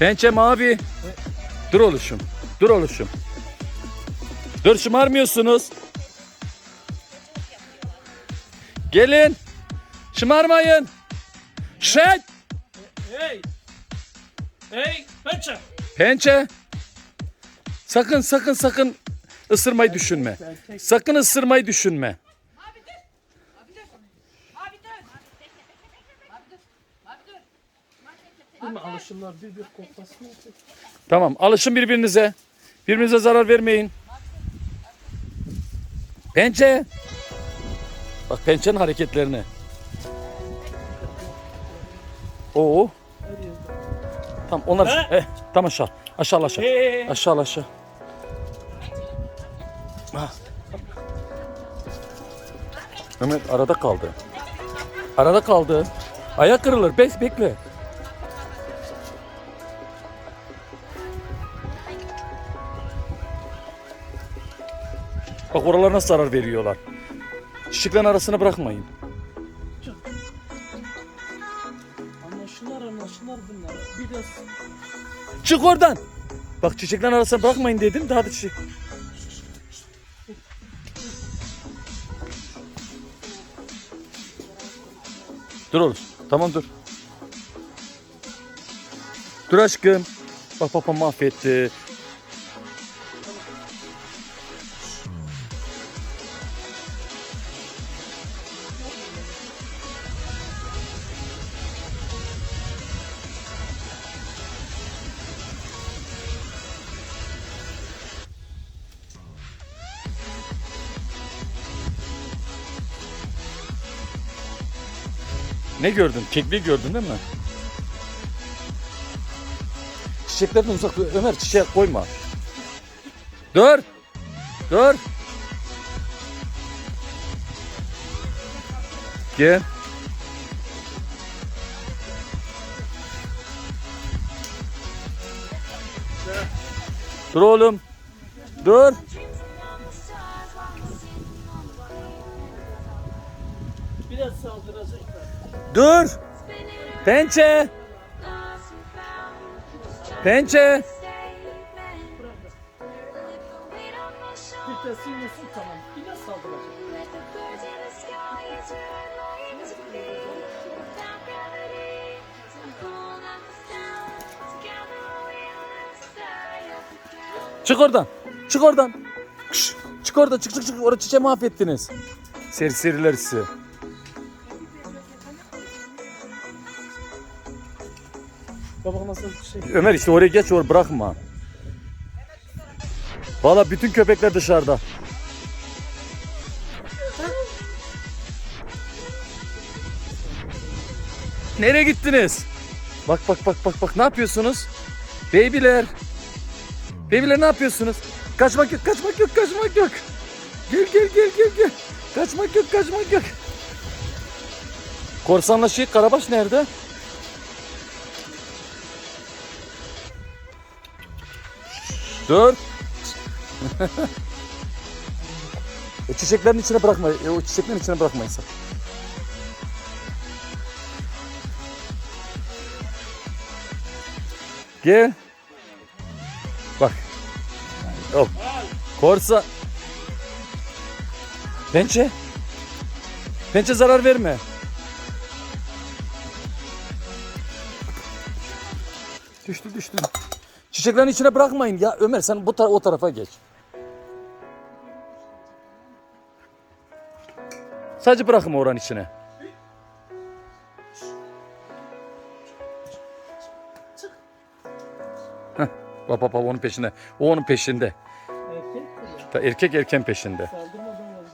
Pençe mavi. Dur oluşum. Dur oluşum. Dur şımarmıyorsunuz. Gelin. Şımarmayın. Şey. Hey! Hey! Pençe! Pençe. Sakın sakın sakın ısırmayı düşünme. Sakın ısırmayı düşünme. Abi dur. Abi dur. Abi dur. Abi dur. Abi dur. Değil mi? Alışımlar bir bir koklasın. Tamam alışın birbirinize. Birbirinize zarar vermeyin. Pençe. Bak pençenin hareketlerini. Oo. Tamam onlar He? eh, tam aşağı. Aşağı aşağı. Hey! Aşağı aşağı. Mehmet arada kaldı. Arada kaldı. Ayak kırılır. Bek bekle. Bak oralar nasıl zarar veriyorlar. Çiçeklerin arasına bırakmayın. Anlaşılar anlaşılar bunlar. Biraz Çık oradan. Bak çiçeklerin arasına bırakmayın dedim daha da çiçek. Dur oğlum. Tamam dur. Dur aşkım. Bak papa mahvetti. Ne gördün? Kekliği gördün değil mi? Çiçeklerden uzak dur. Ömer çiçek koyma. Dur. Dur. Gel. Dur oğlum. Dur. biraz saldıracaklar. Dur. Pençe. Pençe. Çık oradan. Çık oradan. Kış, çık oradan. Çık çık çık. Orada çiçeği mahvettiniz. Serseriler sizi. Şey? Ömer işte oraya geç oraya bırakma. Valla bütün köpekler dışarıda. Nereye gittiniz? Bak bak bak bak bak ne yapıyorsunuz? Beybiler. Beybiler ne yapıyorsunuz? Kaçmak yok, kaçmak yok, kaçmak yok. Gel gel gel gel gel. Kaçmak yok, kaçmak yok. Korsanla şey Karabaş nerede? Dur. e, çiçeklerin içine bırakma. E, o çiçeklerin içine bırakmayın sen. Gel. Bak. Yok. Korsa. Pençe. Pençe zarar verme. Düştü düştü. Çiçeklerin içine bırakmayın ya. Ömer sen bu tara- o tarafa geç. Sadece bırakma oranın içine. Heh, bak bak bak onun peşinde. O onun peşinde. Erkek Erkek erken peşinde.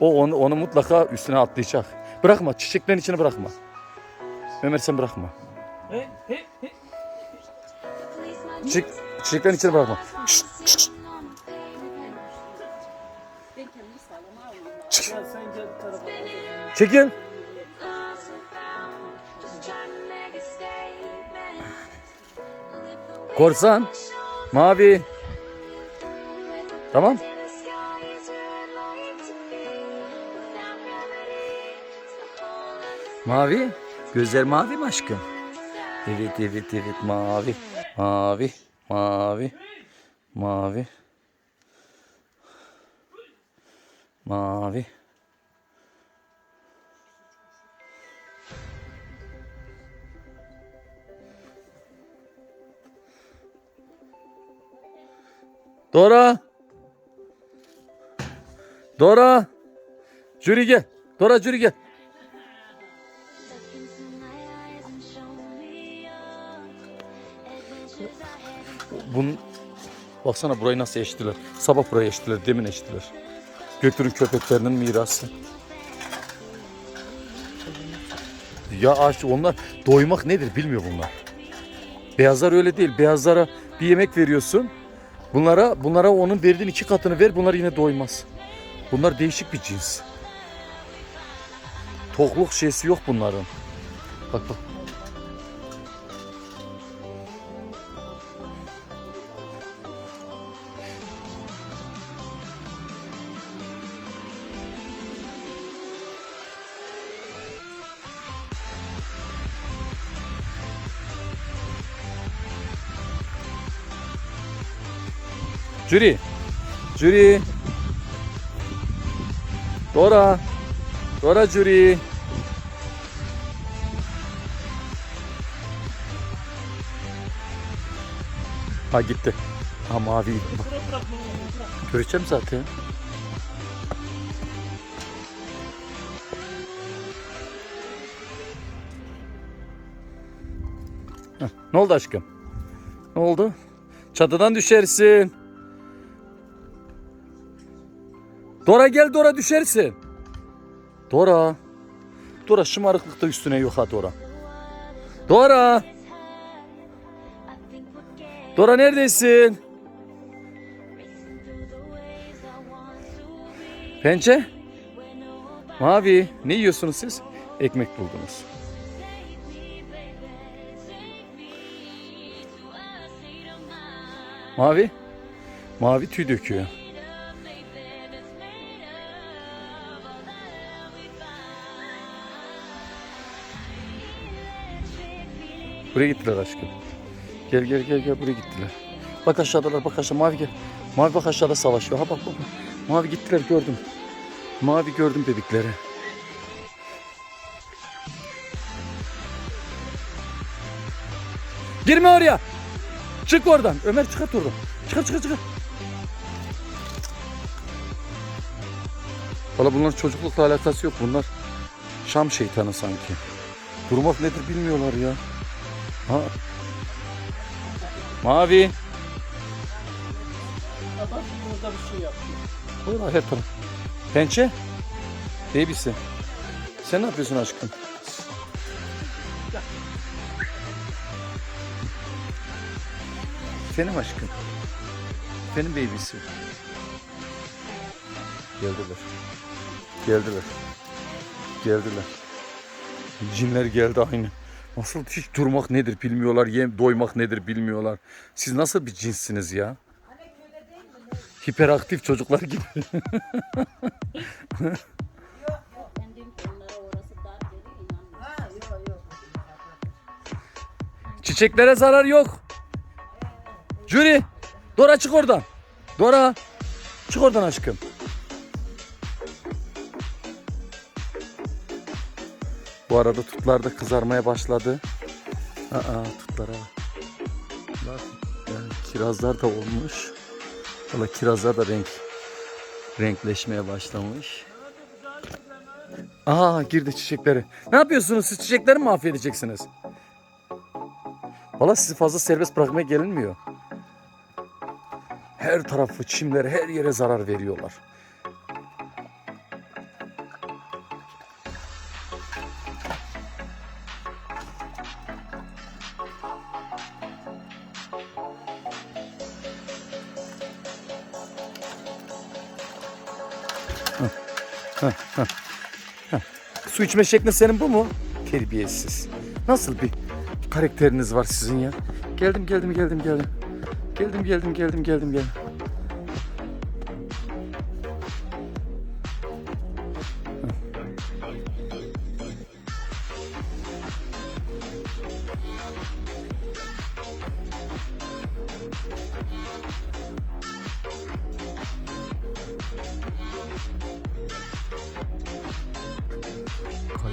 O onu, onu mutlaka üstüne atlayacak. Bırakma çiçeklerin içine bırakma. Ömer sen bırakma. Çiçek, çiçeklerin içine bırakma. Tarafa. Çekil. Korsan. Mavi. Tamam. Mavi. Gözler mavi mi aşkım? Evet evet evet mavi. Mavi. Mavi. Mavi. Mavi. Dora. Dora. Jüri gel. Dora jüri gel. Bunun baksana burayı nasıl eştiler. Sabah burayı eştiler, demin eştiler. Göktürk köpeklerinin mirası. Ya aç onlar doymak nedir bilmiyor bunlar. Beyazlar öyle değil. Beyazlara bir yemek veriyorsun. Bunlara bunlara onun verdiğin iki katını ver. Bunlar yine doymaz. Bunlar değişik bir cins. Tokluk şeysi yok bunların. Bak bak. Jüri. Jüri. Dora. Dora jüri. Ha gitti. Ha mavi. Bırak. Göreceğim zaten. Ne oldu aşkım? Ne oldu? Çatıdan düşersin. Dora gel Dora düşersin. Dora. Dora şımarıklıkta üstüne yok ha Dora. Dora. Dora neredesin? Pençe? Mavi. Ne yiyorsunuz siz? Ekmek buldunuz. Mavi? Mavi tüy döküyor. Buraya gittiler aşkım. Gel gel gel gel buraya gittiler. Bak aşağıdalar bak aşağı mavi gel. Mavi bak aşağıda savaşıyor. Ha bak bak. Mavi gittiler gördüm. Mavi gördüm bebekleri. Girme oraya. Çık oradan. Ömer çıkart oradan. Çıkar çıkar çıkar. Valla bunların çocuklukla alakası yok. Bunlar Şam şeytanı sanki. Durmak nedir bilmiyorlar ya. Ha. Mavi. Adam burada bir şey yapıyor. Buyur her taraf. Pençe. Babysi. Sen ne yapıyorsun aşkım? Benim aşkım. Benim babysi. Geldiler. Geldiler. Geldiler. Cinler geldi aynı. Nasıl hiç durmak nedir bilmiyorlar, yem doymak nedir bilmiyorlar. Siz nasıl bir cinssiniz ya? Hiperaktif çocuklar gibi. Çiçeklere zarar yok. Jüri. Dora çık oradan. Dora. Çık oradan aşkım. Bu arada tutlar da kızarmaya başladı. Aa tutlara yani kirazlar da olmuş. Valla kirazlar da renk renkleşmeye başlamış. Aa girdi çiçekleri. Ne yapıyorsunuz siz çiçekleri mi mahvedeceksiniz? Valla sizi fazla serbest bırakmaya gelinmiyor. Her tarafı çimlere, her yere zarar veriyorlar. Su içme şeklin senin bu mu? Terbiyesiz. Nasıl bir karakteriniz var sizin ya? Geldim geldim geldim geldim. Geldim geldim geldim geldim geldim.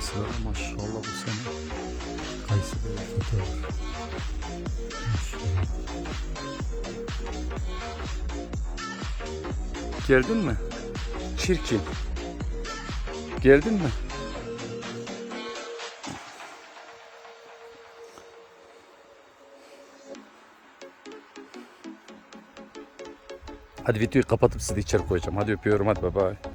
Kayısılara maşallah bu sene. Kayısılara fotoğraf. Geldin mi? Çirkin. Geldin mi? Hadi videoyu kapatıp sizi içeri koyacağım. Hadi öpüyorum. Hadi bay bay.